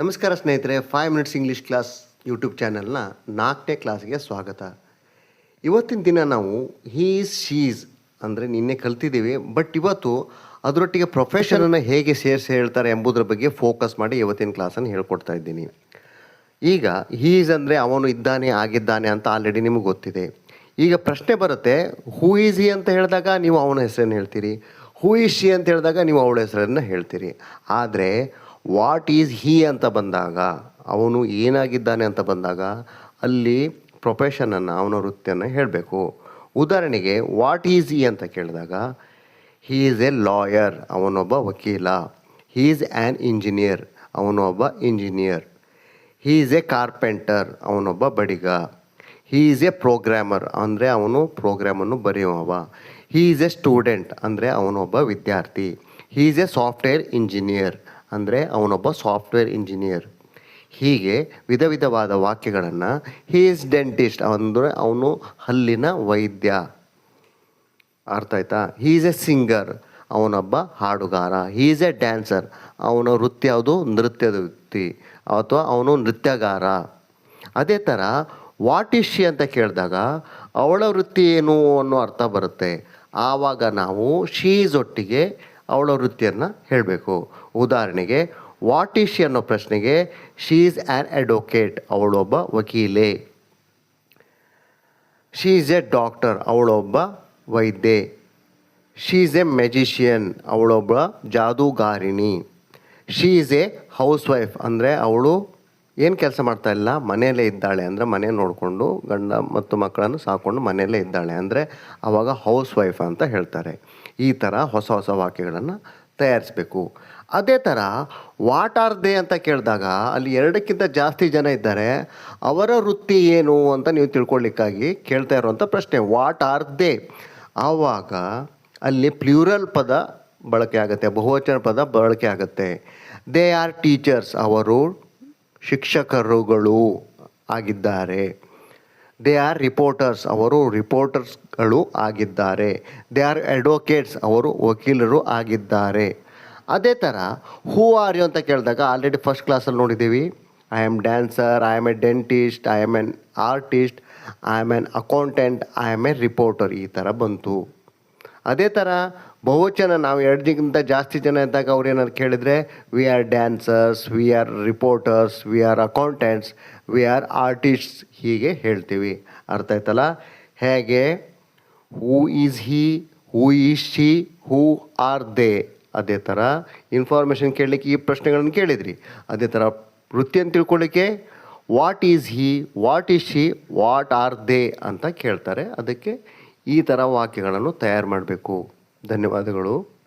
ನಮಸ್ಕಾರ ಸ್ನೇಹಿತರೆ five minutes English class YouTube ಚಾನಲ್ನ ನಾಲ್ಕನೇ ಕ್ಲಾಸ್ಗೆ ಸ್ವಾಗತ. ಇವತ್ತಿನ ದಿನ ನಾವು ಹೀಸ್ ಶೀಸ್ ಅಂದರೆ ನಿನ್ನೆ ಕಲ್ತಿದ್ದೀವಿ ಬಟ್ ಇವತ್ತು ಅದರೊಟ್ಟಿಗೆ ಪ್ರೊಫೆಷನನ್ನು ಹೇಗೆ ಸೇರಿಸಿ ಹೇಳ್ತಾರೆ ಎಂಬುದರ ಬಗ್ಗೆ ಫೋಕಸ್ ಮಾಡಿ ಇವತ್ತಿನ ಕ್ಲಾಸನ್ನು ಹೇಳ್ಕೊಡ್ತಾ ಇದ್ದೀನಿ. ಈಗ ಹೀಸ್ ಅಂದರೆ ಅವನು ಇದ್ದಾನೆ, ಆಗಿದ್ದಾನೆ ಅಂತ ಆಲ್ರೆಡಿ ನಿಮಗೆ ಗೊತ್ತಿದೆ. ಈಗ ಪ್ರಶ್ನೆ ಬರುತ್ತೆ ಹೂ ಈಸ್ ಹಿ ಅಂತ ಹೇಳಿದಾಗ ನೀವು ಅವನ ಹೆಸರನ್ನು ಹೇಳ್ತೀರಿ. ಹೂ ಈಸ್ ಶಿ ಅಂತ ಹೇಳಿದಾಗ ನೀವು ಅವಳ ಹೆಸರನ್ನು ಹೇಳ್ತೀರಿ. ಆದರೆ ವಾಟ್ ಈಸ್ ಹೀ ಅಂತ ಬಂದಾಗ, ಅವನು ಏನಾಗಿದ್ದಾನೆ ಅಂತ ಬಂದಾಗ, ಅಲ್ಲಿ ಪ್ರೊಫೆಷನನ್ನು ಅವನ ವೃತ್ತಿಯನ್ನು ಹೇಳಬೇಕು. ಉದಾಹರಣೆಗೆ ವಾಟ್ ಈಸ್ ಈ ಅಂತ ಕೇಳಿದಾಗ ಹೀ ಈಸ್ ಎ ಲಾಯರ್ ಅವನೊಬ್ಬ ವಕೀಲ. ಹೀ ಈಸ್ ಆ್ಯನ್ ಇಂಜಿನಿಯರ್ ಅವನೊಬ್ಬ engineer he is a carpenter ಅವನೊಬ್ಬ ಬಡಿಗ. ಹೀ ಈಸ್ ಎ ಪ್ರೋಗ್ರಾಮರ್ ಅಂದರೆ ಅವನು ಪ್ರೋಗ್ರಾಮನ್ನು ಬರೆಯುವವ. ಹೀ ಈಸ್ ಎ ಸ್ಟೂಡೆಂಟ್ ಅಂದರೆ ಅವನೊಬ್ಬ ವಿದ್ಯಾರ್ಥಿ. He is a software engineer ಅಂದರೆ ಅವನೊಬ್ಬ ಸಾಫ್ಟ್ವೇರ್ ಇಂಜಿನಿಯರ್ ಹೀಗೆ ವಿಧ ವಿಧವಾದ ವಾಕ್ಯಗಳನ್ನು ಹೀ ಈಸ್ ಡೆಂಟಿಸ್ಟ್ ಅಂದರೆ ಅವನು ಹಲ್ಲಿನ ವೈದ್ಯ. ಅರ್ಥ ಆಯ್ತಾ? ಹೀ ಈಸ್ ಎ ಸಿಂಗರ್ ಅವನೊಬ್ಬ ಹಾಡುಗಾರ. ಹೀ ಈಸ್ ಎ ಡ್ಯಾನ್ಸರ್ ಅವನ ವೃತ್ತಿ ಯಾವುದು? ನೃತ್ಯದ ವೃತ್ತಿ. ಅಥವಾ ಅವನು ನೃತ್ಯಗಾರ. ಅದೇ ಥರ ವಾಟ್ ಇಸ್ ಶಿ ಅಂತ ಕೇಳಿದಾಗ, ಅವಳ ವೃತ್ತಿ ಏನು ಅನ್ನೋ ಅರ್ಥ ಬರುತ್ತೆ. ಆವಾಗ ನಾವು ಶೀಸ್ ಒಟ್ಟಿಗೆ ಅವಳ ವೃತ್ತಿಯನ್ನು ಹೇಳಬೇಕು. ಉದಾಹರಣೆಗೆ ವಾಟ್ ಈಸ್ ಶಿ ಅನ್ನೋ ಪ್ರಶ್ನೆಗೆ ಶೀ ಈಸ್ ಆ್ಯನ್ ಅಡ್ವೊಕೇಟ್ ಅವಳೊಬ್ಬ ವಕೀಲೆ. ಶೀ ಈಸ್ ಎ ಡಾಕ್ಟರ್ ಅವಳೊಬ್ಬ ವೈದ್ಯೆ. ಶೀ ಈಸ್ ಎ ಮೆಜಿಷಿಯನ್ ಅವಳೊಬ್ಬ ಜಾದೂಗಾರಿಣಿ. She is a housewife ಅಂದರೆ ಅವಳು ಏನು ಕೆಲಸ ಮಾಡ್ತಾ ಇಲ್ಲ, ಮನೆಯಲ್ಲೇ ಇದ್ದಾಳೆ. ಅಂದರೆ ಮನೆ ನೋಡಿಕೊಂಡು ಗಂಡ ಮತ್ತು ಮಕ್ಕಳನ್ನು ಸಾಕೊಂಡು ಮನೆಯಲ್ಲೇ ಇದ್ದಾಳೆ. ಅಂದರೆ ಅವಾಗ ಹೌಸ್ ವೈಫ್ ಅಂತ ಹೇಳ್ತಾರೆ. ಈ ಥರ ಹೊಸ ಹೊಸ ವಾಕ್ಯಗಳನ್ನು ತಯಾರಿಸಬೇಕು. ಅದೇ ಥರ ವಾಟ್ ಆರ್ ದೇ ಅಂತ ಕೇಳಿದಾಗ ಅಲ್ಲಿ ಎರಡಕ್ಕಿಂತ ಜಾಸ್ತಿ ಜನ ಇದ್ದಾರೆ. ಅವರ ವೃತ್ತಿ ಏನು ಅಂತ ನೀವು ತಿಳ್ಕೊಳ್ಳಿಕ್ಕಾಗಿ ಕೇಳ್ತಾ ಇರುವಂಥ ಪ್ರಶ್ನೆ ವಾಟ್ ಆರ್ ದೇ ಆವಾಗ ಅಲ್ಲಿ ಪ್ಲ್ಯೂರಲ್ ಪದ ಬಳಕೆ ಆಗುತ್ತೆ, ಬಹುವಚನ ಪದ ಬಳಕೆ ಆಗುತ್ತೆ. ದೇ ಆರ್ ಟೀಚರ್ಸ್ ಅವರು ಶಿಕ್ಷಕರುಗಳು ಆಗಿದ್ದಾರೆ. ದೇ ಆರ್ ರಿಪೋರ್ಟರ್ಸ್ ಅವರು ರಿಪೋರ್ಟರ್ಸ್ಗಳು ಆಗಿದ್ದಾರೆ. ದೇ ಆರ್ ಅಡ್ವೊಕೇಟ್ಸ್ ಅವರು ವಕೀಲರು ಆಗಿದ್ದಾರೆ. ಅದೇ ಥರ ಹೂ ಆರ್ ಯು ಅಂತ ಕೇಳಿದಾಗ ಆಲ್ರೆಡಿ ಫಸ್ಟ್ ಕ್ಲಾಸಲ್ಲಿ ನೋಡಿದ್ದೀವಿ. I am dancer I am a dentist I am an artist I am an accountant I am a reporter ಈ ಥರ ಬಂತು. ಅದೇ ಥರ ಬಹುವಚನ ನಾವು ಎರಡು ದಿನಕ್ಕಿಂತ ಜಾಸ್ತಿ ಜನ ಇದ್ದಾಗ ಅವ್ರು ಏನಾದ್ರು ಕೇಳಿದರೆ we are dancers we are reporters we are accountants we are artists ಹೀಗೆ ಹೇಳ್ತೀವಿ. ಅರ್ಥ ಆಯ್ತಲ್ಲ? ಹೇಗೆ? Who is he who is she who are they ಅದೇ ಥರ ಇನ್ಫಾರ್ಮೇಷನ್ ಕೇಳಲಿಕ್ಕೆ ಈ ಪ್ರಶ್ನೆಗಳನ್ನು ಕೇಳಿದ್ರಿ. ಅದೇ ಥರ ವೃತ್ತಿಯನ್ನು ತಿಳ್ಕೊಳ್ಳಿಕ್ಕೆ what is he what is she what are they ಅಂತ ಕೇಳ್ತಾರೆ. ಅದಕ್ಕೆ ಈ ಥರ ವಾಕ್ಯಗಳನ್ನು ತಯಾರು ಮಾಡಬೇಕು. ಧನ್ಯವಾದಗಳು.